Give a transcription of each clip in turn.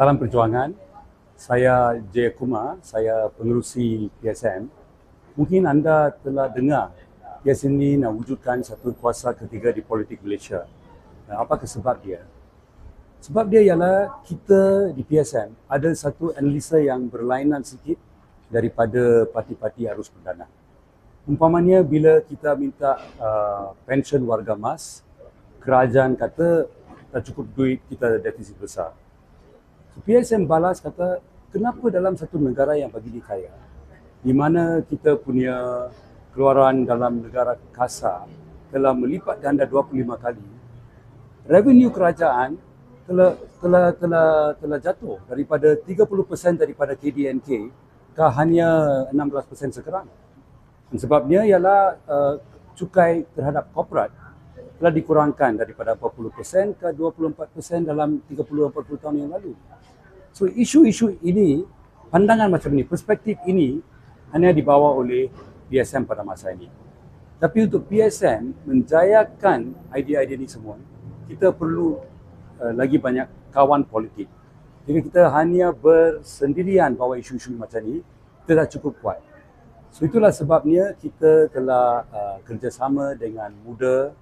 Salam Perjuangan. Saya J. Kumar, saya pengerusi PSM. Mungkin anda telah dengar PSM ini nak wujudkan satu kuasa ketiga di politik Malaysia. Apakah sebab dia? Sebab dia ialah kita di PSM ada satu analisa yang berlainan sikit daripada parti-parti arus perdana. Umpamanya bila kita minta uh, pension warga mas, kerajaan kata tak cukup duit kita defisit besar. PSM balas kata kenapa dalam satu negara yang begini kaya, di mana kita punya keluaran dalam negara kasa telah melipat ganda 25 kali, revenue kerajaan telah telah telah telah jatuh daripada 30% daripada KDNK ke hanya 16% sekarang. Sebabnya ialah uh, cukai terhadap korporat telah dikurangkan daripada 40% ke 24% dalam 30-40 tahun yang lalu. So isu-isu ini, pandangan macam ini, perspektif ini hanya dibawa oleh PSM pada masa ini. Tapi untuk PSM menjayakan idea-idea ini semua, kita perlu uh, lagi banyak kawan politik. Jika kita hanya bersendirian bawa isu-isu macam ini, kita tak cukup kuat. So itulah sebabnya kita telah uh, kerjasama dengan MUDA,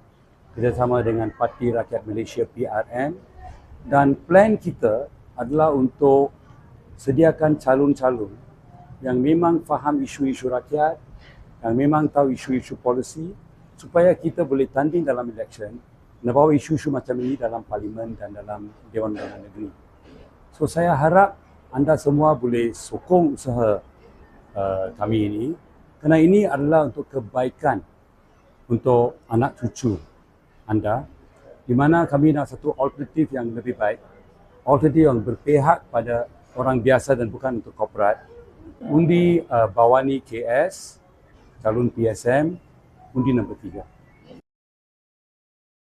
kerjasama dengan Parti Rakyat Malaysia PRM dan plan kita adalah untuk sediakan calon-calon yang memang faham isu-isu rakyat, yang memang tahu isu-isu polisi supaya kita boleh tanding dalam election dan bawa isu-isu macam ini dalam parlimen dan dalam Dewan Undangan Negeri. So saya harap anda semua boleh sokong usaha uh, kami ini. Kerana ini adalah untuk kebaikan untuk anak cucu anda di mana kami nak satu alternatif yang lebih baik alternatif yang berpihak pada orang biasa dan bukan untuk korporat undi uh, Bawani KS calon PSM undi nombor tiga.